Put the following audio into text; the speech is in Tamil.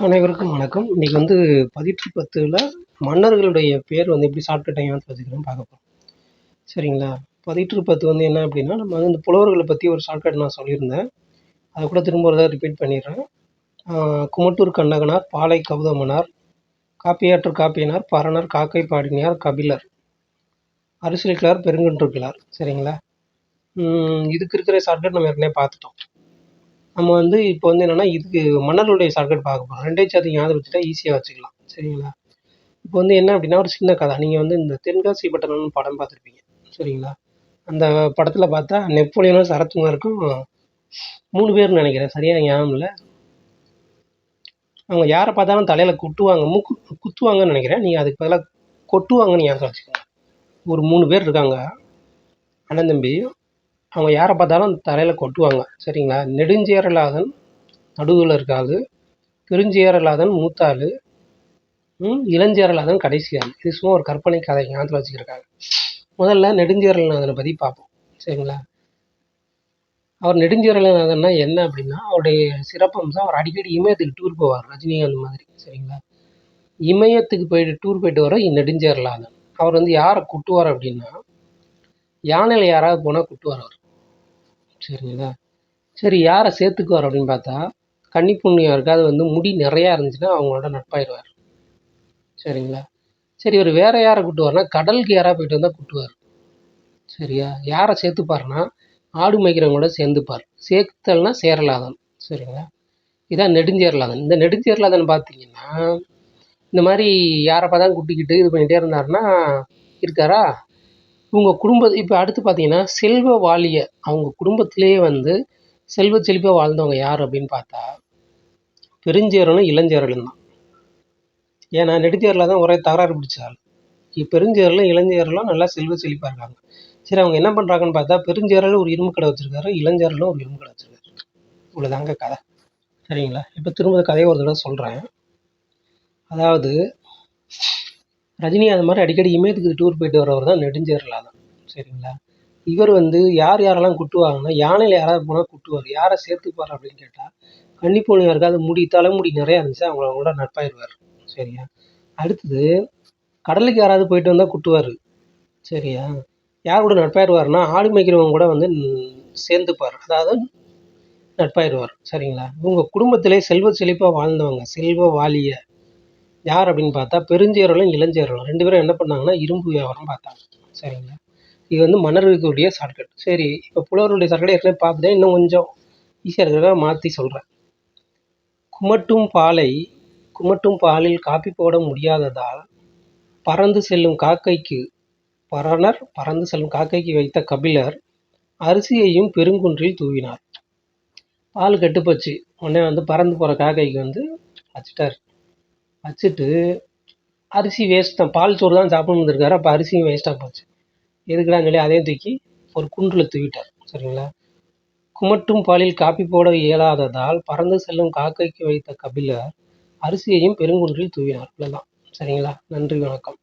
அனைவருக்கும் வணக்கம். இன்றைக்கி வந்து பதிற்று பத்தில் மன்னர்களுடைய பேர் வந்து எப்படி ஷார்ட்கட் பார்த்துக்கிறோம் பார்க்க போகிறோம் சரிங்களா? பதிற்று பத்து வந்து என்ன அப்படின்னா நம்ம வந்து இந்த புலவர்களை பற்றி ஒரு ஷார்ட்கட் நான் சொல்லியிருந்தேன். அதை கூட திரும்ப ஒரு ரிப்பீட் பண்ணிடுறேன். குமட்டூர் கண்ணகனார் பாலை கவுதமனார் காப்பியாற்று காப்பியனார் பரணர் காக்கை பாடினியார் கபிலர் அரசியல் கிளார் பெருங்கன்று கிளார் சரிங்களா இதுக்கு இருக்கிற ஷார்ட்கட் நம்ம ஏற்கனவே பார்த்துட்டோம். நம்ம வந்து இப்போ வந்து என்னென்னா இதுக்கு மன்னர்களுடைய ஷார்ட்கட் பார்க்க போகிறோம் ரெண்டே சாத்தி ஞாபகம் வச்சுட்டா ஈஸியாக வச்சுக்கலாம். சரிங்களா? இப்போ வந்து என்ன அப்படின்னா ஒரு சின்ன கதை. நீங்கள் வந்து இந்த தென்காசி பட்டணம்னு படம் பார்த்துருப்பீங்க. சரிங்களா? அந்த படத்தில் பார்த்தா நெப்போலியனும் சரத்குமாருக்கும் மூணு பேர்னு நினைக்கிறேன். சரியாக ஞாபகம் இல்லை? அவங்க யாரை பார்த்தாலும் தலையில் குட்டுவாங்க. மூக்கு குத்துவாங்கன்னு நினைக்கிறேன். நீங்கள் அதுக்கு பதிலாக கொட்டுவாங்கன்னு ஞாபகம் வச்சுக்கோங்க. ஒரு மூணு பேர் இருக்காங்க. அண்ணன் தம்பி. அவங்க யாரை பார்த்தாலும் தலையில் கொட்டுவாங்க. சரிங்களா? நெடுஞ்சேரலாதன் நடுவில் இருக்காது பெருஞ்சேரலாதன் மூத்த ஆள் இளஞ்சேரலாதன் கடைசி ஆள் இது சும்மா ஒரு கற்பனை கதை ஞாபகத்தில் வச்சுக்கிருக்காங்க. முதல்ல நெடுஞ்சேரலாதனை பற்றி பார்ப்போம். சரிங்களா? அவர் நெடுஞ்சேரலாதன்னா என்ன அப்படின்னா அவருடைய சிறப்பம்சம் அவர் அடிக்கடி இமயத்துக்கு டூர் போவார் ரஜினிகாந்த் மாதிரி. சரிங்களா? இமயத்துக்கு போயிட்டு டூர் போயிட்டு வர நெடுஞ்சேரலாதன். அவர் வந்து யாரை குட்டுவார் அப்படின்னா யானையில் யாராவது போனால் குட்டுவார் அவர். சரிங்களா? சரி யாரை சேர்த்துக்குவார் அப்படின்னு பார்த்தா கன்னி பொண்ணு யாருக்காவது வந்து முடி நிறையா இருந்துச்சுன்னா அவங்களோட நட்பாயிடுவார். சரிங்களா? சரி இவர் வேற யாரை கூட்டுவார்னா கடலுக்கு யாராக போயிட்டு வந்தால் கூட்டுவார். சரியா? யாரை சேர்த்துப்பாருன்னா ஆடு மேய்க்கிறவங்களோட சேர்ந்துப்பார். சேர்த்தல்னா சேரலாதன். சரிங்களா? இதான் நெடுஞ்சேரலாதன். இந்த நெடுஞ்சேரலாதன் பார்த்தீங்கன்னா இந்த மாதிரி யாரை பார்த்தா குட்டிக்கிட்டு இது பண்ணிகிட்டே இருந்தாருன்னா இருக்காரா? இவங்க குடும்ப இப்போ அடுத்து பார்த்தீங்கன்னா செல்வ வாலிய அவங்க குடும்பத்திலேயே வந்து செல்வ செழிப்பாக வாழ்ந்தவங்க யார் அப்படின்னு பார்த்தா பெருஞ்சேரலும் இளஞ்சேரலும் தான். ஏன்னா நெடுஞ்சேரில் தான் ஒரே தகராறு பிடிச்சாள் பெருஞ்சேரலும் இளஞ்சேரலும் நல்லா செல்வ செழிப்பாக இருக்காங்க. சரி அவங்க என்ன பண்ணுறாங்கன்னு பார்த்தா பெருஞ்சேரலும் ஒரு இரும்பு கடை வச்சிருக்காரு இளஞ்சேரலும் ஒரு இரும்பு கடை வச்சிருக்காரு. இவ்வளோதாங்க கதை. சரிங்களா? இப்போ திரும்ப கதையை ஒரு தடவை சொல்கிறேன் அதாவது ரஜினி அது மாதிரி அடிக்கடி இமயத்துக்கு டூர் போயிட்டு வரவர் தான் நெடுஞ்சேரலாதன் சரிங்களா? இவர் வந்து யார் யாரெல்லாம் குட்டுவாங்கன்னா யானையில் யாராவது போனால் குட்டுவார். யாரை சேர்த்துப்பார் அப்படின்னு கேட்டால் கன்னிப்பொண்ணு யாருக்காவது முடி தலைமுடி நிறையா இருந்துச்சு அவங்களோட நட்பாயிருவார். சரியா? அடுத்தது கடலுக்கு யாராவது போயிட்டு வந்தால் குட்டுவார். சரியா? யார் கூட நட்பாயிடுவார்னா ஆடு மேய்க்கிறவங்க கூட வந்து சேர்ந்துப்பார். அதாவது நட்பாயிடுவார் சரிங்களா? இவங்க குடும்பத்திலே செல்வ செழிப்பாக வாழ்ந்தவங்க செல்வ வாலிய. யார் அப்படின்னு பார்த்தா பெருஞ்சேரலும் இளஞ்சேரலும். ரெண்டு பேரும் என்ன பண்ணாங்கன்னா இரும்பு வியாபாரம் பார்த்தாங்க. சரிங்களா? இது வந்து மன்னர்களுடைய ஷார்ட்கட் சரி இப்போ புலவருடைய ஷார்ட்கட் ஏற்கனவே பார்த்துட்டேன். இன்னும் கொஞ்சம் ஈஸியாக இருக்கிறத மாற்றி சொல்கிறேன் குமட்டும் பாலை குமட்டும் பாலில் காப்பி போட முடியாததால் பறந்து செல்லும் காக்கைக்கு பரணர் பறந்து செல்லும் காக்கைக்கு வைத்த கபிலர் அரிசியையும் பெருங்குன்றில் தூவினார். பால் கெட்டுப்போச்சு. உடனே வந்து பறந்து போகிற காக்கைக்கு வந்து வச்சுட்டார் வச்சுட்டு அரிசி வேஸ்ட் தான். பால் சோறு தான் சாப்பிடணும் இருந்திருக்காரு. அப்போ அரிசியும் வேஸ்ட்டாக போச்சு. எதுக்குடான்னு சொல்லி அதையும் தூக்கி ஒரு குன்றில் தூக்கிட்டார் சரிங்களா? குமட்டும் பாலில் காப்பி போட இயலாததால் பறந்து செல்லும் காக்கைக்கு வைத்த கபிலர் அரிசியையும் பெருங்குன்றில் தூவினார். இவ்வளோதான் சரிங்களா? நன்றி வணக்கம்.